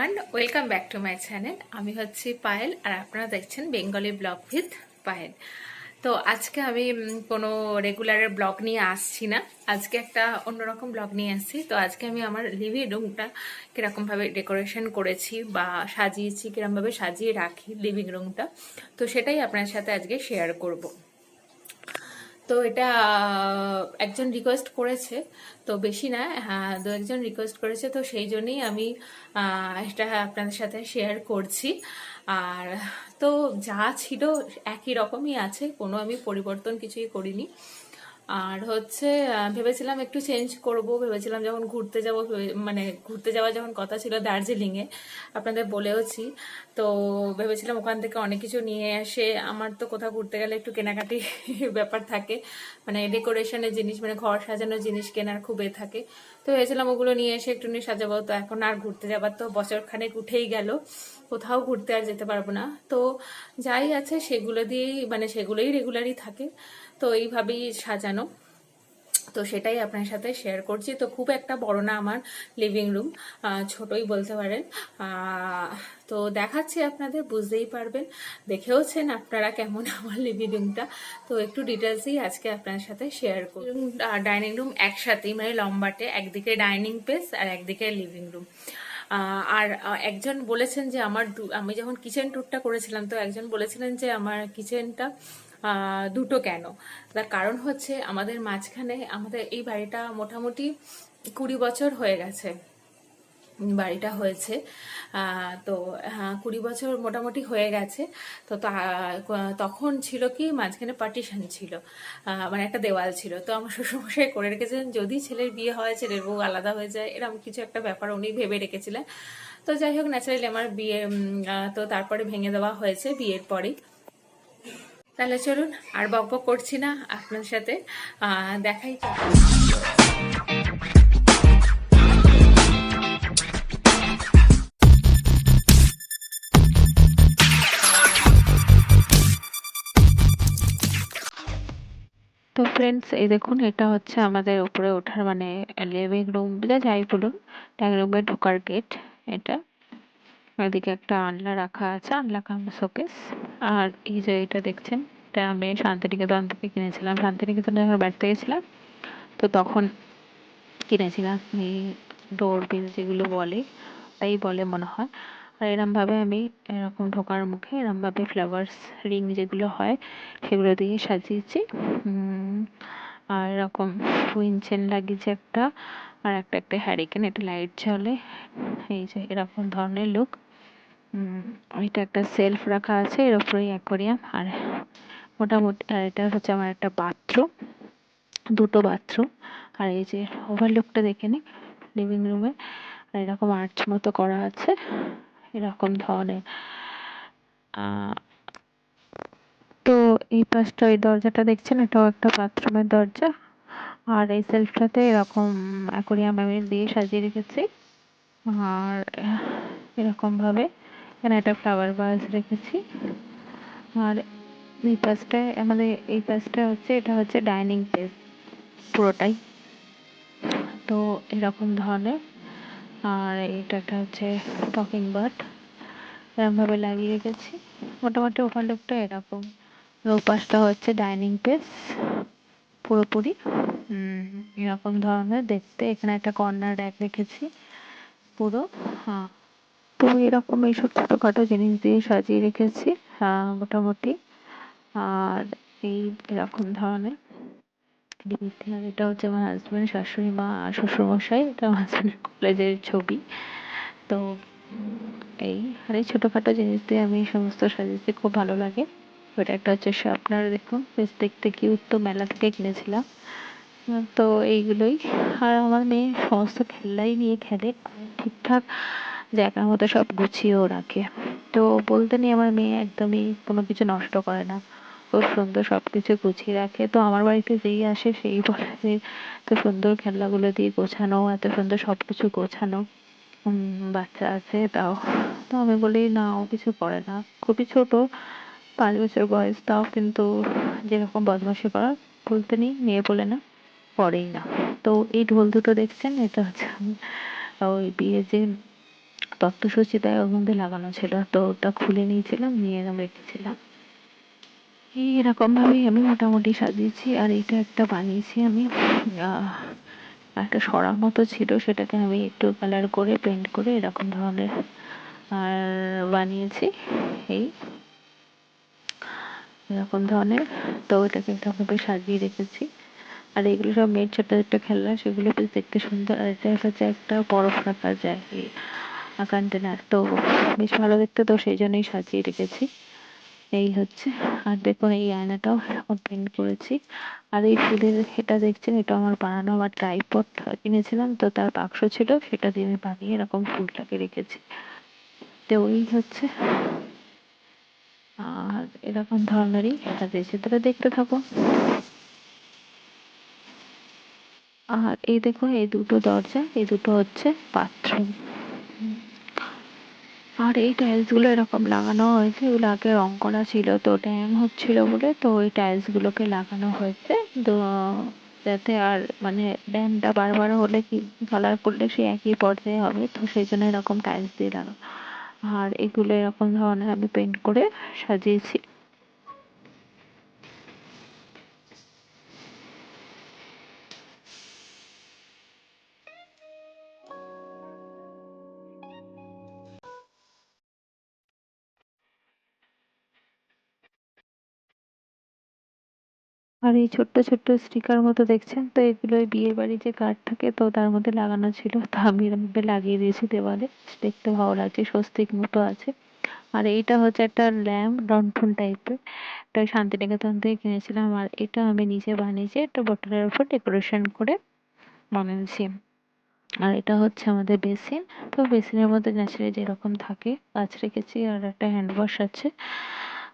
Everyone welcome back to my channel আমি হচ্ছি পায়েল আর আপনারা দেখছেন বেঙ্গলি ব্লগ উইথ পায়েল। তো আজকে আমি কোনো রেগুলারের ব্লগ নিয়ে আসছি না। আজকে একটা অন্যরকম ব্লগ নিয়ে আসছি। তো আজকে আমি আমার লিভিং রুমটা কীরকমভাবে ডেকোরেশন করেছি বা সাজিয়েছি কীরকমভাবে সাজিয়ে রাখি লিভিং রুমটা তো সেটাই আপনার সাথে আজকে শেয়ার করব। তো এটা একজন রিকোয়েস্ট করেছে, তো বেশি না হ্যাঁ দু একজন রিকোয়েস্ট করেছে, তো সেই জন্যই আমি এটা আপনাদের সাথে শেয়ার করছি। আর তো যা ছিল একই রকমই আছে, কোনো আমি পরিবর্তন কিছুই করিনি। আর হচ্ছে ভেবেছিলাম একটু চেঞ্জ করব, ভেবেছিলাম যখন ঘুরতে যাব মানে ঘুরতে যাওয়া যখন কথা ছিল দার্জিলিংয়ে, আপনাদের বলেওছি। তো ভেবেছিলাম ওখান থেকে অনেক কিছু নিয়ে এসে, আমার তো কোথাও ঘুরতে গেলে একটু কেনাকাটি ব্যাপার থাকে। মানে ডেকোরেশনের জিনিস মানে ঘর সাজানোর জিনিস কেনার খুব এ থাকে। তো হয়েছিলাম ওগুলো নিয়ে এসে একটু নিয়ে সাজাবো, তো এখন আর ঘুরতে যাবার তো বছর খানেক উঠেই গেল। কোথাও ঘুরতে আর যেতে পারব না। তো যাই আছে, সেগুলো দিয়েই মানে সেগুলোই রেগুলারই থাকে। তো এইভাবেই সাজানো। তো সেটাই আপনার সাথে শেয়ার করছি। তো খুব একটা বড় না আমার লিভিং রুম ছোটই বলতে পারেন। তো দেখাচ্ছি আপনাদের, বুঝতেই পারবেন। দেখেওছেন আপনারা কেমন আমার লিভিং রুমটা তো একটু ডিটেলসই আজকে আপনার সাথে শেয়ার করি। ডাইনিং রুম একসাথেই মানে লম্বাটে, একদিকে ডাইনিং স্পেস আর একদিকে লিভিং রুম আর একজন বলেছেন যে আমার আমি যখন কিচেন ট্যুরটা করেছিলাম, তো একজন বলেছিলেন যে আমার কিচেনটা দুটো কেন? তার কারণ হচ্ছে আমাদের মাঝখানে আমাদের এই বাড়িটা মোটামুটি কুড়ি বছর হয়ে গেছে। বাড়িটা হয়েছে। তো হ্যাঁ কুড়ি বছর মোটামুটি হয়ে গেছে। তো তখন ছিল কি, মাঝখানে পার্টিশন ছিল। মানে একটা দেওয়াল ছিল। তো আমার শ্বশুরমশাই করে রেখেছিলেন, যদি ছেলের বিয়ে হয়, ছেলের বউ আলাদা হয়ে যায়, এরকম কিছু একটা ব্যাপার উনি ভেবে রেখেছিলেন। তো যাই হোক ন্যাচারালি আমার বিয়ে তো তারপরে ভেঙে দেওয়া হয়েছে বিয়ের পরেই। তাহলে চলুন আর বক করছি না আপনার সাথে দেখাই। তো ফ্রেন্ডস এই দেখুন, এটা হচ্ছে আমাদের উপরে ওঠার মানে লিভিং রুম যাই বলুন ডাইনিং রুমে ঢোকার গেট এটা ওইদিকে একটা আলনা রাখা আছে আনলা কাম শোকেস। আর এই যে এটা দেখছেন, এটা আমি শান্তিনিকেতন থেকে কিনেছিলাম। শান্তিনিকেতনে যখন বেড়াতে গেছিলাম, তো তখন কিনেছিলাম, এই ডোর বিল যেগুলো বলে, তাই বলে মনে হয়। আর এরম ভাবে আমি এরকম ঢোকার মুখে এরম ভাবে ফ্লাওয়ার্স, রিং যেগুলো হয়, সেগুলো দিয়ে সাজিয়েছি। আর এরকম উইন চেন লাগিয়েছি একটা, আর একটা একটা হ্যারিকেন, এটা লাইট জ্বলে। এই যে এরকম ধরনের লুক। এটা একটা সেলফ রাখা আছে এর উপরেই অ্যাকোরিয়াম আর মোটামুটি আর এটা হচ্ছে আমার একটা বাথরুম দুটো বাথরুম আর এই যে ওভারলুকটা দেখে নিন লিভিং রুমে আর এরকম আর্চ মতো করা আছে এরকম ধরনের। আহ, তো এই পাশটা ওই দরজাটা দেখছেন? এটাও একটা বাথরুমের দরজা আর এই সেলফটাতে এরকম অ্যাকোরিয়াম আমি দিয়ে সাজিয়ে রেখেছি আর এরকম ভাবে এখানে একটা ফ্লাওয়ার ভাস রেখেছি। আর এই পাশটায় আমাদের এই পাশটা হচ্ছে, এটা হচ্ছে ডাইনিং স্পেস পুরোটাই। তো এরকম ধরনের। আর এটা একটা হচ্ছে টকিং বার্ড এরকম ভাবে লাগিয়ে রেখেছি। মোটামুটি ওভারলুকটা এরকম। আর পাশটা হচ্ছে ডাইনিং স্পেস পুরোপুরি। এরকম ধরনের দেখতে। এখানে একটা কর্নার র্যাক রেখেছি পুরো। হ্যাঁ। তো এরকম এইসব ছোটোখাটো জিনিস দিয়ে সাজিয়ে রেখেছি। আহ, মোটামুটি। আর এই এরকম ধরনের আর এটা হচ্ছে আমার হাজবেন্ড শাশুড়ি মা আর শ্বশুরমশাই এটা আমার হাজবেন্ডের কলেজের ছবি। তো এই আর এই ছোটোখাটো জিনিস দিয়ে আমি সমস্ত সাজিয়েছি খুব ভালো লাগে। ওটা একটা হচ্ছে শার্পনার দেখুন বেশ দেখতে কিউট তো মেলা থেকে কিনেছিলাম। তো এইগুলোই। আর আমার মেয়ে সমস্ত খেলনাই নিয়ে খেলে। ঠিকঠাক জায়গার মতো সব গুছিয়েও রাখে তো বলতে নেই, আমার মেয়ে একদমই কোনো কিছু নষ্ট করে না। খুব সুন্দর সব কিছু গুছিয়ে রাখে। তো আমার বাড়িতে যেই আসে সেই বলে যে, এত সুন্দর খেলনাগুলো দিয়ে গোছানো, এত সুন্দর সব কিছু গোছানো বাচ্চা আছে তাও তো আমি বলি, না, ও কিছু করে না। খুবই ছোট, পাঁচ বছর বয়স, তাও কিন্তু যেরকম বদমাশি করার বলতে নেই, মেয়ে বলে না, করেই না। তো এই ঢোল দুটো দেখছেন? এটা হচ্ছে ওই বিয়ে যে তাই ওর মধ্যে লাগানো ছিল। তো ওটা খুলে নিয়েছিলাম, নিয়ে এরকম রেখেছিলাম। এই এরকম ভাবেই আমি মোটামুটি সাজিয়েছি। আর এটা একটা বানিয়েছি আমি। একটা সরার মতো ছিল, সেটাকে আমি একটু কালার করে পেন্ট করে এরকম ধরনের, আর বানিয়েছি। এই এরকম ধরনের। তো এটাকে এরকমভাবে সাজিয়ে রেখেছি। আর এগুলো সব মেয়ের ছোট্ট ছোট্ট খেলনা, সেগুলো বেশ দেখতে সুন্দর। আর এটা হচ্ছে একটা বরফ রাখার যায় কন্টেনার তো বেশ ভালো দেখতে, তো সেই জন্যই সাজিয়ে রেখেছি। এই হচ্ছে। আর দেখুন, এই আয়নাটাও প্রিন্ট করেছি। আর এই ফুলের এটা দেখছেন, এটা আমার বানানো আমার ট্রাইপড কিনেছিলাম, তো তার বাক্স ছিল, সেটা দিয়ে আমি বানিয়ে এরকম ফুলটাকে রেখেছি। তো ওই হচ্ছে। আর এরকম ধরনেরই সাজিয়েছি তাহলে দেখতে থাকো। আর এই দেখো এই দুটো দরজা, এই দুটো হচ্ছে বাথরুম আর এই টাইলসগুলো এরকম লাগানো হয়েছে। এগুলো আগে রং করা ছিল তো ড্যাম হচ্ছিল বলে তো ওই টাইলস গুলোকে লাগানো হয়েছে। তো যাতে আর মানে ড্যামটা বারবার হলে কি কালার করলে সেই একই পর্যায়ে হবে। তো সেই জন্য এরকম টাইলস দিয়ে লাগানো। আর এগুলো এরকম ধরনের আমি পেন্ট করে সাজিয়েছি। আর এই ছোট্ট ছোট্ট স্টিকার মতো দেখছেন? তো এগুলো ওই বিয়ে বাড়ির যে কার্ড থাকে, তো তার মধ্যে লাগানো ছিল। তো আমি এরমভাবে লাগিয়ে দিয়েছি দেওয়ালে। দেখতে ভালো লাগছে, স্বস্তিক মতো আছে। আর এইটা হচ্ছে একটা ল্যাম্প লণ্ঠন টাইপের। এটা শান্তিনিকেতন থেকে কিনেছিলাম। আর এটা আমি নিজে বানিয়েছি একটা বোতলের উপর ডেকোরেশন করে বানিয়েছি। আর এটা হচ্ছে আমাদের বেসিন। তো বেসিনের মধ্যে ন্যাচারালি যেরকম থাকে গাছ রেখেছি। আর একটা হ্যান্ড ওয়াশ আছে।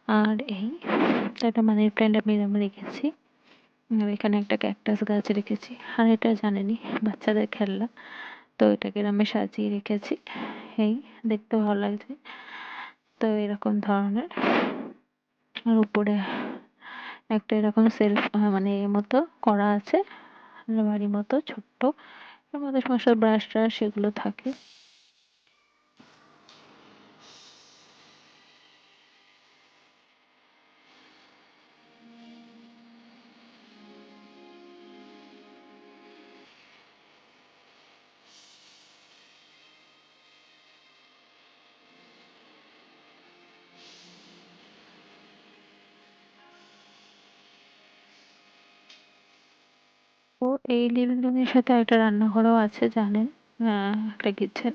আর এই একটা মানি প্ল্যান্ট আমি এরম রেখেছি। আর এখানে একটা ক্যাকটাস গাছ রেখেছি। আর এটা জানেনই বাচ্চাদের খেলনা। তো এটাকে আমি সাজিয়ে রেখেছি। এই, দেখতে ভালো লাগছে। তো এরকম ধরনের। আর উপরে একটা এরকম সেলফ মানে এর মতো করা আছে। আলমারি মতো, ছোট্ট। এর মধ্যে সমস্ত ব্রাশ ট্রাশ সেগুলো থাকে। এই লিভিং রুমের সাথে একটা রান্নাঘরও আছে, জানেন? আহ, একটা কিচেন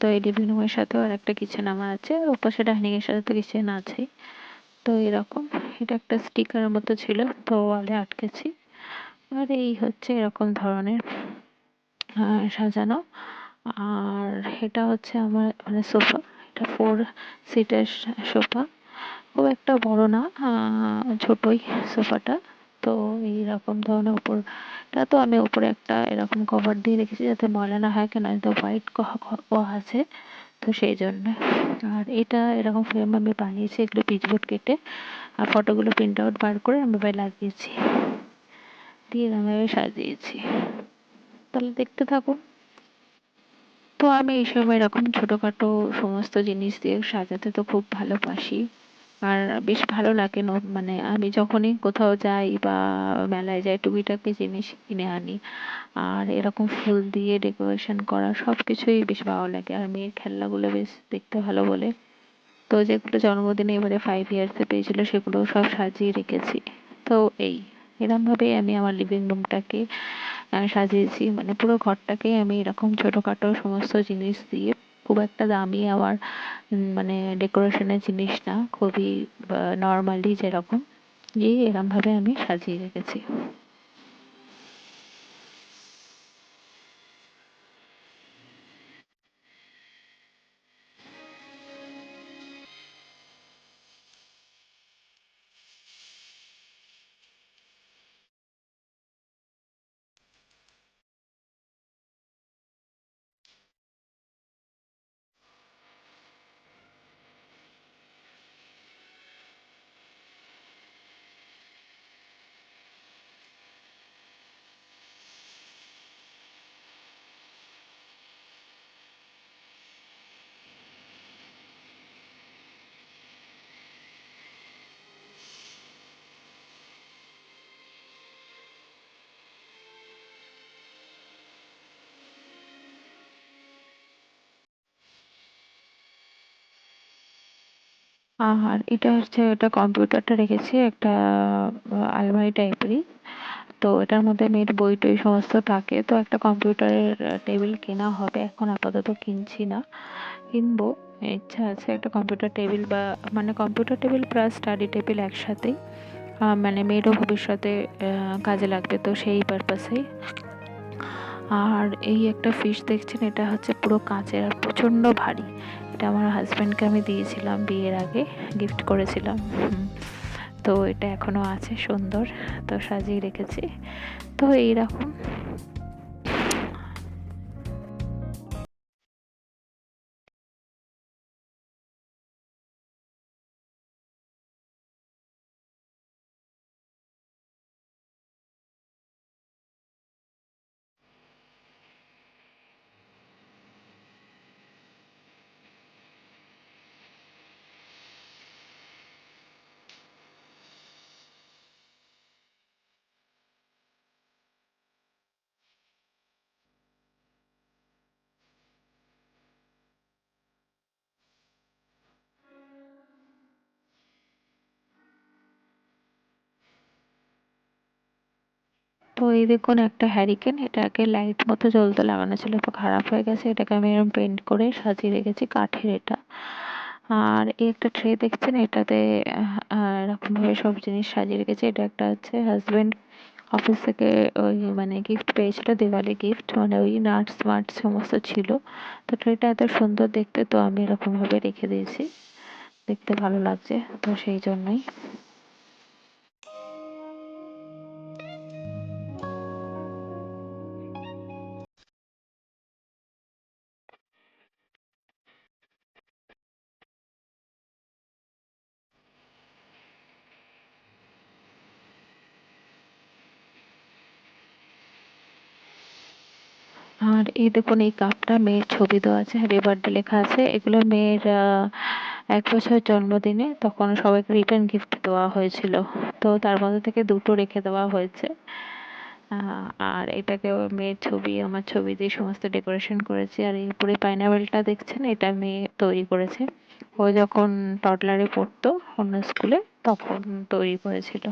তো এই লিভিং রুমের সাথেও আর একটা কিচেন আমার আছে। আর ওপাশে ডাইনিং এর সাথে তো কিচেন আছেই। তো এরকম, এটা একটা স্টিকারের মতো ছিল, তো ওয়ালে আটকেছি। আর এই হচ্ছে এরকম ধরনের সাজানো। আর এটা হচ্ছে আমার মানে সোফা। এটা ফোর সিটের সোফা। খুব একটা বড় না ছোটই সোফাটা। তো এইরকম ধরনের উপরটা তো আমি উপরে একটা এরকম কভার দিয়ে রেখেছি যাতে ময়লা না হয় কেন তো হোয়াইট আছে, তো সেই জন্য। আর এটা এরকম ফ্রেম আমি বানিয়েছি এগুলো পিচবোর্ড কেটে, আর ফটোগুলো প্রিন্ট আউট বার করে আমি মোবাইল লাগিয়েছি। দিয়ে এরকমভাবে সাজিয়েছি। তাহলে দেখতে থাকুন। তো আমি এই সময় এরকম ছোটোখাটো সমস্ত জিনিস দিয়ে সাজাতে তো খুব ভালোবাসি। আর বেশ ভালো লাগে মানে আমি যখনই কোথাও যাই বা মেলায় যাই, টুকিটাকি জিনিস কিনে আনি। আর এরকম ফুল দিয়ে ডেকোরেশন করা সব কিছুই বেশ ভালো লাগে। আর মেয়ের খেলনাগুলো বেশ দেখতে ভালো বলে। তো যেগুলো জন্মদিনে এবারে ফাইভ ইয়ার্সে পেয়েছিল, সেগুলো সব সাজিয়ে রেখেছি। তো এই, এরমভাবেই আমি আমার লিভিং রুমটাকে সাজিয়েছি। মানে পুরো ঘরটাকেই আমি এরকম ছোটোখাটো সমস্ত জিনিস দিয়ে খুব একটা দামি আমার মানে ডেকোরেশনের জিনিস না, খুবই নর্মালি যেরকম। দিয়ে এরমভাবে আমি সাজিয়ে রেখেছি। আর এটা হচ্ছে এটা কম্পিউটারটা রেখেছি, একটা আলমারি টাইপেরই। তো এটার মধ্যে মেয়ের বই টই সমস্ত থাকে। তো একটা কম্পিউটারের টেবিল কেনা হবে, এখন আপাতত কিনছি না। কিনবো, ইচ্ছা আছে একটা কম্পিউটার টেবিল বা মানে computer table plus study table একসাথেই। মানে মেয়েরও ভবিষ্যতে কাজে লাগবে, তো সেই পারপাসেই। আর এই একটা ফিশ দেখছেন, এটা হচ্ছে পুরো কাঁচের, আর প্রচণ্ড ভারী। এটা আমার হাজব্যান্ডকে আমি দিয়েছিলাম বিয়ের আগে গিফট করেছিলাম। তো এটা এখনও আছে সুন্দর, তো সাজিয়ে রেখেছি। তো এইরকম তো এই দেখুন, একটা হ্যারিকেন এটাকে লাইট মতো জ্বলতে লাগানো ছিল, তো খারাপ হয়ে গেছে। এটাকে আমি এরকম পেন্ট করে সাজিয়ে রেখেছি কাঠের এটা। আর এই একটা ট্রে দেখছেন, এটাতে এরকম ভাবে সব জিনিস সাজিয়ে রেখেছি। এটা একটা হচ্ছে হাজবেন্ড অফিস থেকে ওই মানে গিফট পেয়েছিল, দিওয়ালি গিফট মানে ওই নাটস মাটস সমস্ত ছিল। তো ট্রেটা এত সুন্দর দেখতে, তো আমি এরকম ভাবে রেখে দিয়েছি। দেখতে ভালো লাগছে, তো সেই জন্যই। এই দেখুন, এই কাপটা মেয়ের ছবি দেওয়া আছে। হ্যাপি বার্থডে লেখা আছে। এগুলো মেয়ের এক বছর জন্মদিনে তখন সবাইকে রিটার্ন গিফট দেওয়া হয়েছিল। তো তার মধ্যে থেকে দুটো রেখে দেওয়া হয়েছে। আর এটাকে মেয়ের ছবি, আমার ছবি দিয়ে সমস্ত ডেকোরেশন করেছি। আর এই উপরে পাইনাপেলটা দেখছেন, এটা মেয়ে তৈরি করেছে। ও যখন টডলারে পড়তো অন্য স্কুলে তখন তৈরি করেছিল।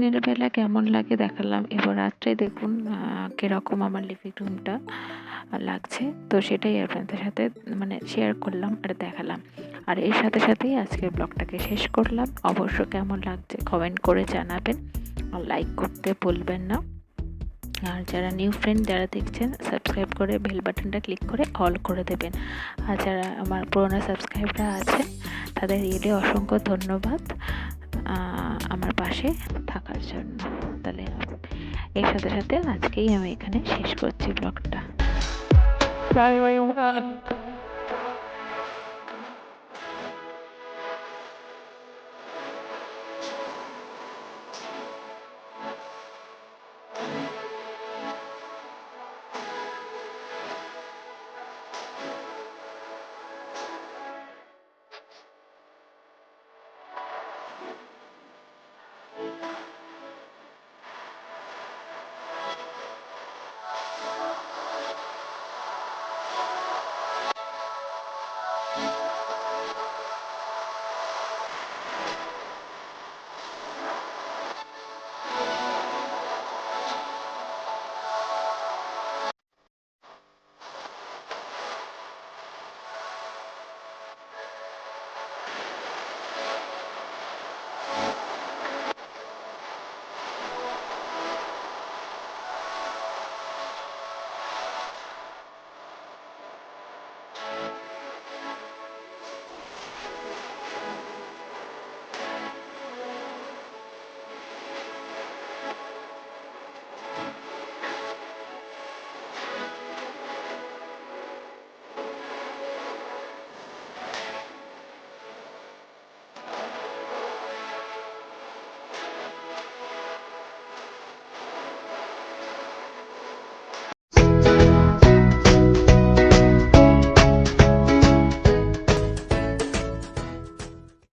দিনের বেলা কেমন লাগে দেখালাম। এবার রাত্রে দেখুন কীরকম আমার লিভিং রুমটা লাগছে। তো সেটাই আপনাদের সাথে মানে শেয়ার করলাম আর দেখালাম। আর এর সাথে সাথেই আজকের ব্লগটাকে শেষ করলাম। অবশ্য কেমন লাগছে কমেন্ট করে জানাবেন। লাইক করতে ভুলবেন না। আর যারা নিউ ফ্রেন্ড যারা দেখছেন সাবস্ক্রাইব করে বেল বাটনটা ক্লিক করে অল করে দেবেন। আর যারা আমার পুরোনো সাবস্ক্রাইবরা আছে তাদের রিয়েলি অসংখ্য ধন্যবাদ। আমার পাশে থাকার জন্য তাহলে এর সাথে সাথে আজকেই আমি এখানে শেষ করছি ব্লগটা.